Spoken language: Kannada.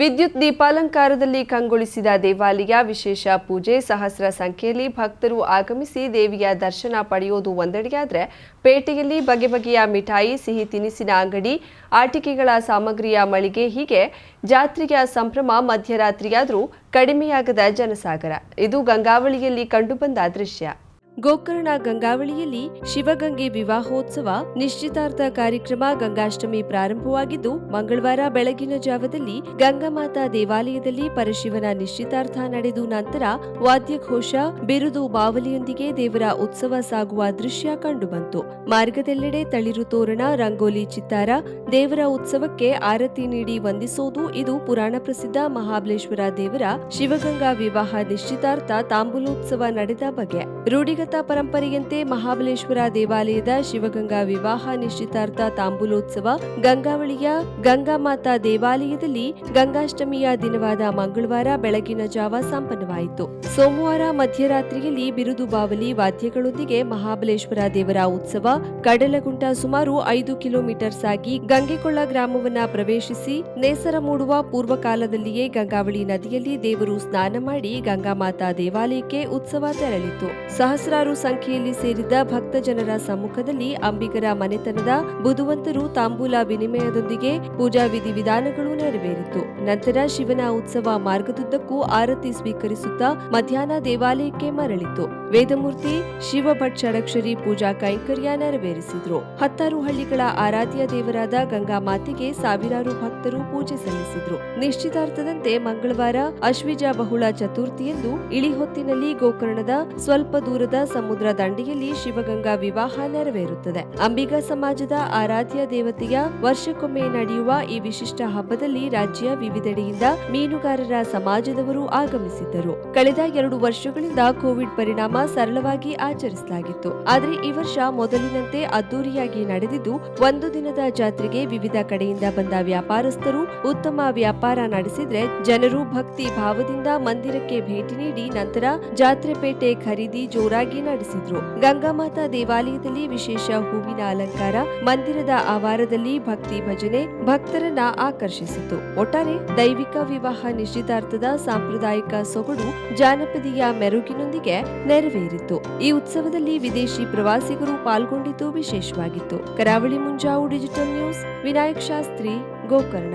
ವಿದ್ಯುತ್ ದೀಪಾಲಂಕಾರದಲ್ಲಿ ಕಂಗೊಳಿಸಿದ ದೇವಾಲಯ ವಿಶೇಷ ಪೂಜೆ, ಸಹಸ್ರ ಸಂಖ್ಯೆಯಲ್ಲಿ ಭಕ್ತರು ಆಗಮಿಸಿ ದೇವಿಯ ದರ್ಶನ ಪಡೆಯೋದು ಒಂದೆಡೆಯಾದರೆ ಪೇಟೆಯಲ್ಲಿ ಬಗೆ ಬಗೆಯ ಮಿಠಾಯಿ, ಸಿಹಿ ತಿನಿಸಿನ ಅಂಗಡಿ, ಆಟಿಕೆಗಳ ಸಾಮಗ್ರಿಯ ಮಳಿಗೆ, ಹೀಗೆ ಜಾತ್ರೆಯ ಸಂಭ್ರಮ ಮಧ್ಯರಾತ್ರಿಯಾದರೂ ಕಡಿಮೆಯಾಗದ ಜನಸಾಗರ. ಇದು ಗಂಗಾವಳಿಯಲ್ಲಿ ಕಂಡುಬಂದ ದೃಶ್ಯ. ಗೋಕರ್ಣ ಗಂಗಾವಳಿಯಲ್ಲಿ ಶಿವಗಂಗೆ ವಿವಾಹೋತ್ಸವ, ನಿಶ್ಚಿತಾರ್ಥ ಕಾರ್ಯಕ್ರಮ, ಗಂಗಾಷ್ಟಮಿ ಪ್ರಾರಂಭವಾಗಿದ್ದು, ಮಂಗಳವಾರ ಬೆಳಗಿನ ಜಾವದಲ್ಲಿ ಗಂಗಾಮಾತಾ ದೇವಾಲಯದಲ್ಲಿ ಪರಶಿವನ ನಿಶ್ಚಿತಾರ್ಥ ನಡೆದು ನಂತರ ವಾದ್ಯಘೋಷ, ಬಿರುದು ಬಾವಲಿಯೊಂದಿಗೆ ದೇವರ ಉತ್ಸವ ಸಾಗುವ ದೃಶ್ಯ ಕಂಡುಬಂತು. ಮಾರ್ಗದೆಲ್ಲೆಡೆ ತಳಿರು ತೋರಣ, ರಂಗೋಲಿ ಚಿತ್ತಾರ, ದೇವರ ಉತ್ಸವಕ್ಕೆ ಆರತಿ ನೀಡಿ ವಂದಿಸೋದು ಇದು ಪುರಾಣ ಪ್ರಸಿದ್ಧ ಮಹಾಬಲೇಶ್ವರ ದೇವರ ಶಿವಗಂಗಾ ವಿವಾಹ ನಿಶ್ಚಿತಾರ್ಥ ತಾಂಬೂಲೋತ್ಸವ ನಡೆದ ಬಗೆ. ರೂಢಿಗತ ಪರಂಪರೆಯಂತೆ ಮಹಾಬಲೇಶ್ವರ ದೇವಾಲಯದ ಶಿವಗಂಗಾ ವಿವಾಹ ನಿಶ್ಚಿತಾರ್ಥ ತಾಂಬೂಲೋತ್ಸವ, ಗಂಗಾವಳಿಯ ಗಂಗಾಮಾತಾ ದೇವಾಲಯದಲ್ಲಿ ಗಂಗಾಷ್ಟಮಿಯ ದಿನವಾದ ಮಂಗಳವಾರ ಬೆಳಗಿನ ಜಾವ ಸಂಪನ್ನವಾಯಿತು. ಸೋಮವಾರ ಮಧ್ಯರಾತ್ರಿಯಲ್ಲಿ ಬಿರುದು ಬಾವಲಿ ವಾದ್ಯಗಳೊಂದಿಗೆ ಮಹಾಬಲೇಶ್ವರ ದೇವರ ಉತ್ಸವ ಕಡಲಗುಂಟ ಸುಮಾರು ಐದು ಕಿಲೋಮೀಟರ್ ಸಾಗಿ ಗಂಗೆಕೊಳ್ಳ ಗ್ರಾಮವನ್ನ ಪ್ರವೇಶಿಸಿ ನೇಸರ ಮೂಡುವ ಪೂರ್ವಕಾಲದಲ್ಲಿಯೇ ಗಂಗಾವಳಿ ನದಿಯಲ್ಲಿ ದೇವರು ಸ್ನಾನ ಮಾಡಿ ಗಂಗಾಮಾತಾ ದೇವಾಲಯಕ್ಕೆ ಉತ್ಸವ ತೆರಳಿತು. ಸಹಸ್ರಾರು ಸಂಖ್ಯೆಯಲ್ಲಿ ಸೇರಿದ್ದ ಭಕ್ತ ಜನರ ಸಮ್ಮುಖದಲ್ಲಿ ಅಂಬಿಗರ ಮನೆತನದ ಬುಧವಂತರು ತಾಂಬೂಲ ವಿನಿಮಯದೊಂದಿಗೆ ಪೂಜಾ ವಿಧಿವಿಧಾನಗಳು ನೆರವೇರಿತು. ನಂತರ ಶಿವನ ಉತ್ಸವ ಮಾರ್ಗದುದ್ದಕ್ಕೂ ಆರತಿ ಸ್ವೀಕರಿಸುತ್ತಾ ಮಧ್ಯಾಹ್ನ ದೇವಾಲಯಕ್ಕೆ ಮರಳಿತು. ವೇದಮೂರ್ತಿ ಶಿವಭಟ್ ಷಡಕ್ಷರಿ ಪೂಜಾ ಕೈಂಕರ್ಯ ನೆರವೇರಿಸಿದ್ರು. ಹತ್ತಾರು ಹಳ್ಳಿಗಳ ಆರಾಧ್ಯ ದೇವರಾದ ಗಂಗಾ ಮಾತೆಗೆ ಸಾವಿರಾರು ಭಕ್ತರು ಪೂಜೆ ಸಲ್ಲಿಸಿದ್ರು. ನಿಶ್ಚಿತಾರ್ಥದಂತೆ ಮಂಗಳವಾರ ಅಶ್ವಿಜ ಬಹುಳ ಚತುರ್ಥಿಯಂದು ಇಳಿಹೊತ್ತಿನಲ್ಲಿ ಗೋಕರ್ಣದ ಸ್ವಲ್ಪ ದೂರದ ಸಮುದ್ರ ದಂಡೆಯಲ್ಲಿ ಶಿವಗಂಗಾ ವಿವಾಹ ನೆರವೇರುತ್ತದೆ. ಅಂಬಿಗಾ ಸಮಾಜದ ಆರಾಧ್ಯ ದೇವತೆಯ ವರ್ಷಕ್ಕೊಮ್ಮೆ ನಡೆಯುವ ಈ ವಿಶಿಷ್ಟ ಹಬ್ಬದಲ್ಲಿ ರಾಜ್ಯ ವಿವಿಧೆಡೆಯಿಂದ ಮೀನುಗಾರರ ಸಮಾಜದವರು ಆಗಮಿಸಿದ್ದರು. ಕಳೆದ ಎರಡು ವರ್ಷಗಳಿಂದ ಕೋವಿಡ್ ಪರಿಣಾಮ ಸರಳವಾಗಿ ಆಚರಿಸಲಾಗಿತ್ತು. ಆದರೆ ಈ ವರ್ಷ ಮೊದಲಿನಂತೆ ಅದ್ದೂರಿಯಾಗಿ ನಡೆದಿದ್ದು, ಒಂದು ದಿನದ ಜಾತ್ರೆಗೆ ವಿವಿಧ ಕಡೆಯಿಂದ ಬಂದ ವ್ಯಾಪಾರಸ್ಥರು ಉತ್ತಮ ವ್ಯಾಪಾರ ನಡೆಸಿದ್ರೆ ಜನರು ಭಕ್ತಿ ಭಾವದಿಂದ ಮಂದಿರಕ್ಕೆ ಭೇಟಿ ನೀಡಿ ನಂತರ ಜಾತ್ರೆ ಪೇಟೆ ಖರೀದಿ ಜೋರಾಗಿ ನಡೆಸಿದ್ರು. ಗಂಗಾಮಾತಾ ದೇವಾಲಯದಲ್ಲಿ ವಿಶೇಷ ಹೂವಿನ ಅಲಂಕಾರ, ಮಂದಿರದ ಆವಾರದಲ್ಲಿ ಭಕ್ತಿ ಭಜನೆ ಭಕ್ತರನ್ನ ಆಕರ್ಷಿಸಿತು. ಒಟ್ಟಾರೆ ದೈವಿಕ ವಿವಾಹ ನಿಶ್ಚಿತಾರ್ಥದ ಸಾಂಪ್ರದಾಯಿಕ ಸೊಗಡು ಜಾನಪದೀಯ ಮೆರುಗಿನೊಂದಿಗೆ ನೆರವೇರಿತು. ಈ ಉತ್ಸವದಲ್ಲಿ ವಿದೇಶಿ ಪ್ರವಾಸಿಗರು ಪಾಲ್ಗೊಂಡಿದ್ದು ವಿಶೇಷವಾಗಿತ್ತು. Karavali Munjavu digital news, Vinayak Shastri, Gokarna.